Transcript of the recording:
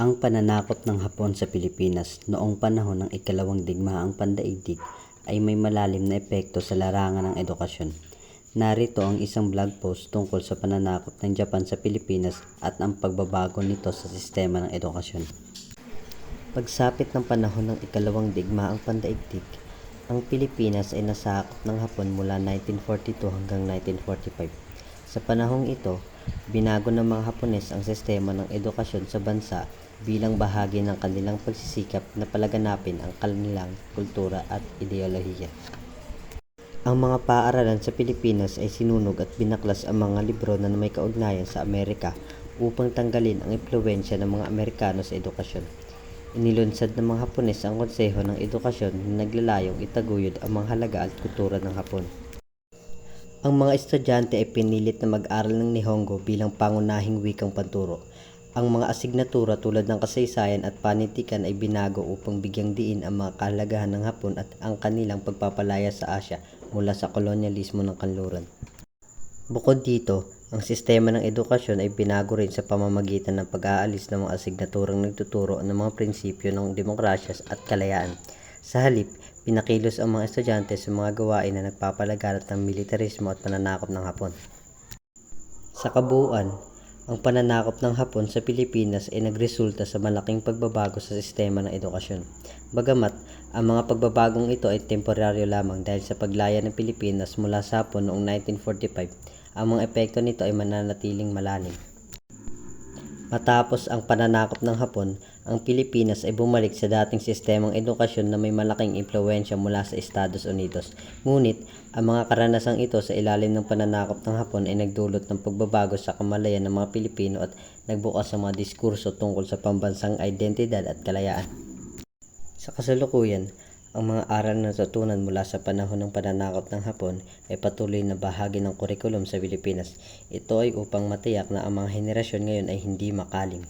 Ang pananakop ng Hapon sa Pilipinas noong panahon ng ikalawang digmaang pandaigdig ay may malalim na epekto sa larangan ng edukasyon. Narito ang isang blog post tungkol sa pananakop ng Japan sa Pilipinas at ang pagbabago nito sa sistema ng edukasyon. Pagsapit ng panahon ng ikalawang digmaang pandaigdig, ang Pilipinas ay nasakop ng Hapon mula 1942 hanggang 1945. Sa panahong ito, binago ng mga Hapones ang sistema ng edukasyon sa bansa bilang bahagi ng kanilang pagsisikap na palaganapin ang kanilang kultura at ideolohiya. Ang mga paaralan sa Pilipinas ay sinunog at binaklas ang mga libro na may kaugnayan sa Amerika upang tanggalin ang impluensya ng mga Amerikano sa edukasyon. Inilunsad ng mga Hapones ang konseho ng edukasyon na naglalayong itaguyod ang mga halaga at kultura ng Hapon. Ang mga estudyante ay pinilit na mag-aral ng Nihongo bilang pangunahing wikang panturo. Ang mga asignatura tulad ng kasaysayan at panitikan ay binago upang bigyang diin ang mga kahalagahan ng Hapon at ang kanilang pagpapalaya sa Asya mula sa kolonyalismo ng kanluran. Bukod dito, ang sistema ng edukasyon ay binago rin sa pamamagitan ng pag-aalis ng mga asignaturang nagtuturo ng mga prinsipyo ng demokrasya at kalayaan. Sa halip, pinakilos ang mga estudyante sa mga gawain na nagpapalaganap ng militarismo at pananakop ng Hapon. Sa kabuuan, ang pananakop ng Hapon sa Pilipinas ay nagresulta sa malaking pagbabago sa sistema ng edukasyon. Bagamat, ang mga pagbabagong ito ay temporaryo lamang dahil sa paglaya ng Pilipinas mula sa Hapon noong 1945, ang mga epekto nito ay mananatiling malalim. Matapos ang pananakop ng Hapon, ang Pilipinas ay bumalik sa dating sistemang edukasyon na may malaking impluensya mula sa Estados Unidos. Ngunit, ang mga karanasang ito sa ilalim ng pananakop ng Hapon ay nagdulot ng pagbabago sa kamalayan ng mga Pilipino at nagbukas sa mga diskurso tungkol sa pambansang identidad at kalayaan. Sa kasalukuyan, ang mga aral na natutunan mula sa panahon ng pananakop ng Hapon ay patuloy na bahagi ng kurikulum sa Pilipinas. Ito ay upang matiyak na ang mga henerasyon ngayon ay hindi makaling.